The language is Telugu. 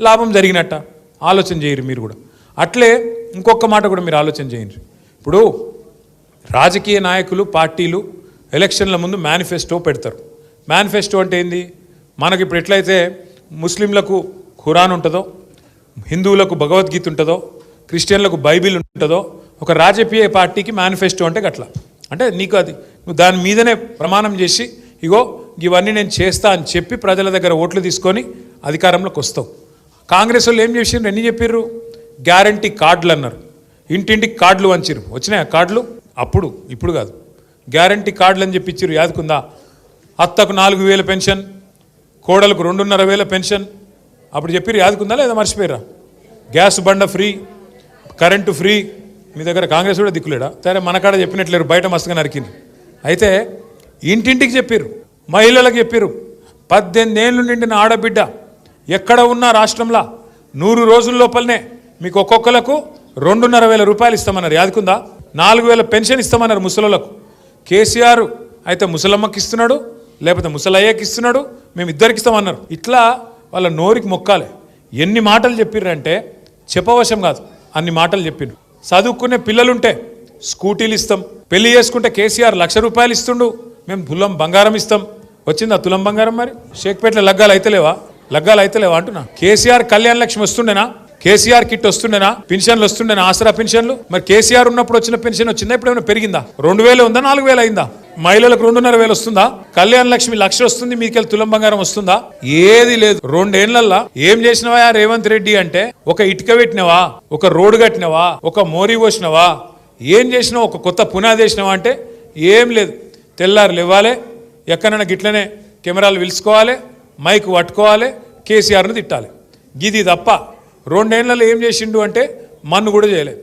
లాభం జరిగినట్ట. ఆలోచన చేయరు మీరు కూడా. అట్లే ఇంకొక మాట కూడా మీరు ఆలోచన చేయండి. ఇప్పుడు రాజకీయ నాయకులు పార్టీలు ఎలక్షన్ల ముందు మేనిఫెస్టో పెడతారు. మేనిఫెస్టో అంటే ఏంది? మనకి ఇప్పుడు ఎట్లయితే ముస్లింలకు ఖురాన్ ఉంటుందో హిందువులకు భగవద్గీత ఉంటుందో క్రిస్టియన్లకు బైబిల్ ఉంటుందో ఒక రాజకీయ పార్టీకి మేనిఫెస్టో అంటే గట్లా. అంటే నీకు అది నువ్వు దాని మీదనే ప్రమాణం చేసి ఇగో ఇవన్నీ నేను చేస్తా అని చెప్పి ప్రజల దగ్గర ఓట్లు తీసుకొని అధికారంలోకి వస్తావు. కాంగ్రెస్ వాళ్ళు ఏం చేసిండ్రు ఎన్ని చెప్పిర్రు? గ్యారంటీ కార్డులు అన్నారు. ఇంటింటికి కార్డులు వంచారు వచ్చినాయి ఆ కార్డులు? అప్పుడు ఇప్పుడు కాదు. గ్యారంటీ కార్డులు అని చెప్పి ఇచ్చిర్రు యాదుకుందా? అత్తకు నాలుగు వేల పెన్షన్ కోడలకు రెండున్నర వేల పెన్షన్. అప్పుడు చెప్పిర్రు యాదుకుందా లేదా మర్చిపోయారా గ్యాస్ బండ ఫ్రీ కరెంటు ఫ్రీ. మీ దగ్గర కాంగ్రెస్ కూడా దిక్కులేడా? సరే మనకాడ చెప్పినట్లేరు. బయట మస్తుగా నరికింది అయితే ఇంటింటికి చెప్పిర్రు. మహిళలకు చెప్పిర్రు. పద్దెనిమిది ఏళ్ళు నిండిన ఆడబిడ్డ ఎక్కడ ఉన్నా రాష్ట్రంలో నూరు రోజుల లోపలనే మీకు ఒక్కొక్కలకు రెండున్నర వేల రూపాయలు ఇస్తామన్నారు. యాదుకుందా? నాలుగు వేల పెన్షన్ ఇస్తామన్నారు ముసలోళ్ళకు. కేసీఆర్ అయితే ముసలమ్మకి ఇస్తున్నాడు లేకపోతే ముసలయ్యకి ఇస్తున్నాడు మేము ఇద్దరికి ఇస్తామన్నారు. ఇట్లా వాళ్ళ నోరికి మొక్కాలి. ఎన్ని మాటలు చెప్పిర్రంటే చెప్పవశం కాదు అన్ని మాటలు చెప్పిండు చదువుకునే పిల్లలుంటే స్కూటీలు ఇస్తాం. పెళ్ళి చేసుకుంటే కేసీఆర్ లక్ష రూపాయలు ఇస్తుండు. మేము తులం బంగారం ఇస్తాం. వచ్చిందా తులం బంగారం మరి? షేక్పేటలో లగ్గాలు అయితలేవా? లగ్గాలు అయితే లేవా అంటున్నా? కేసీఆర్ కళ్యాణ లక్ష్మి వస్తుండేనా? కేసీఆర్ కిట్ వస్తుండేనా? పెన్షన్లు వస్తుండేనా? ఆసరా పెన్షన్లు? మరి కేసీఆర్ ఉన్నప్పుడు వచ్చిన పెన్షన్ వచ్చిందా? ఇప్పుడు ఏమైనా పెరిగిందా? రెండు వేలు ఉందా? నాలుగు వేలు అయిందా? మహిళలకు రెండున్నర వేలు వస్తుందా? కళ్యాణ లక్ష్మి లక్ష వస్తుంది మీకెళ్ళి తులం బంగారం వస్తుందా? ఏది లేదు. రెండేళ్ళల్లా ఏం చేసినవా రేవంత్ రెడ్డి అంటే? ఒక ఇటుక పెట్టినవా? ఒక రోడ్డు కట్టినవా? ఒక మోరీ పోసినవా? ఏం చేసినావు? ఒక కొత్త పునాది వేసినావా అంటే? ఏం లేదు. తెల్లారులు ఇవ్వాలి. ఎక్కడైనా గిట్లనే కెమెరాలు పిలుచుకోవాలి. మైక్ పట్టుకోవాలి కేసీఆర్ను తిట్టాలి. గిది తప్ప రెండేళ్ళలో ఏం చేసిండు అంటే మన్ను కూడా చేయలేదు.